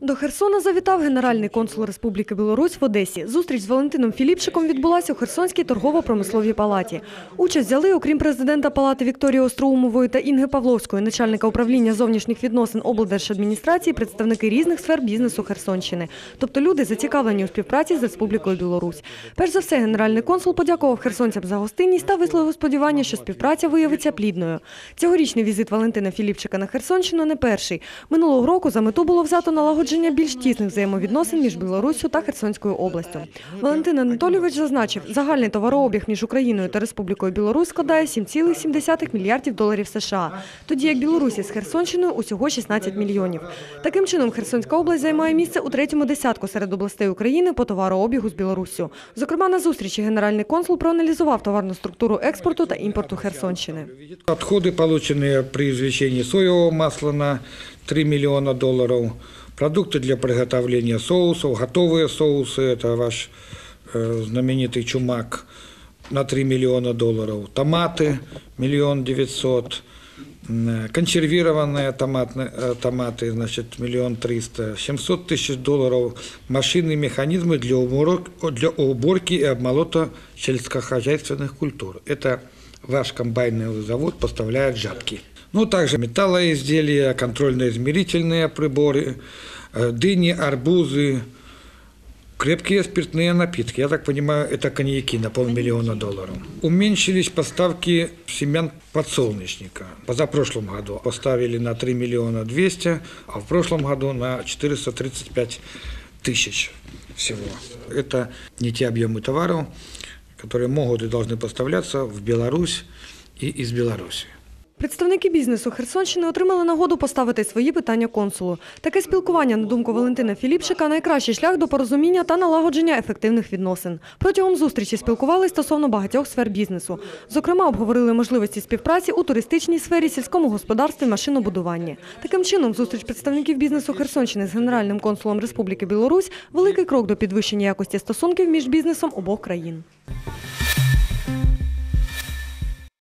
До Херсона завітав генеральний консул Республіки Білорусь в Одесі. Зустріч з Валентином Філіпчиком відбулася у Херсонській торгово-промисловій палаті. Участь взяли, окрім президента палати Вікторії Остроумової та Інги Павловської, начальника управління зовнішніх відносин облдержадміністрації, представники різних сфер бізнесу Херсонщини, тобто люди зацікавлені у співпраці з Республікою Білорусь. Перш за все, генеральний консул подякував херсонцям за гостинність та висловив сподівання, що співпраця виявиться плідною. Цьогорічний візит Валентина Філіпчика на Херсонщину не перший. Минулого року за мету було взято налагодження більш тісних взаємовідносин між Білоруссю та Херсонською областю. Валентин Анатолійович зазначив, загальний товарообіг між Україною та Республікою Білорусь складає 7,7 мільярдів доларів США, тоді як Білорусі з Херсонщиною усього 16 мільйонів. Таким чином, Херсонська область займає місце у третьому десятку серед областей України по товарообігу з Білоруссю. Зокрема, на зустрічі генеральний консул проаналізував товарну структуру експорту та імпорту Херсонщини. Отходы, полученные при извлечении соевого масла на 3 миллиона долларов, продукты для приготовления соусов, готовые соусы, это ваш э, знаменитый чумак на 3 миллиона долларов, томаты миллион девятьсот, м, э, консервированные томатные, э, томаты, значит, миллион триста, 700 тысяч долларов, машины, механизмы для, уборок- для уборки и обмолота сельскохозяйственных культур. Это ваш комбайный завод поставляет жатки. Ну, также металлоизделия, контрольно-измерительные приборы, э, дыни, арбузы, крепкие спиртные напитки. Я так понимаю, это коньяки на полмиллиона долларов. Уменьшились поставки семян подсолнечника. Позапрошлом году поставили на 3 миллиона 200, а в прошлом году на 435 тысяч всего. Это не те объемы товаров, которые могут и должны поставляться в Беларусь и из Беларуси. Представники бізнесу Херсонщини отримали нагоду поставити свої питання консулу. Таке спілкування, на думку Валентина Філіпчика, найкращий шлях до порозуміння та налагодження ефективних відносин. Протягом зустрічі спілкувалися стосовно багатьох сфер бізнесу. Зокрема, обговорили можливості співпраці у туристичній сфері, сільському господарстві, машинобудуванні. Таким чином, зустріч представників бізнесу Херсонщини з генеральним консулом Республіки Білорусь великий крок до підвищення якості стосунків між бізнесом обох країн.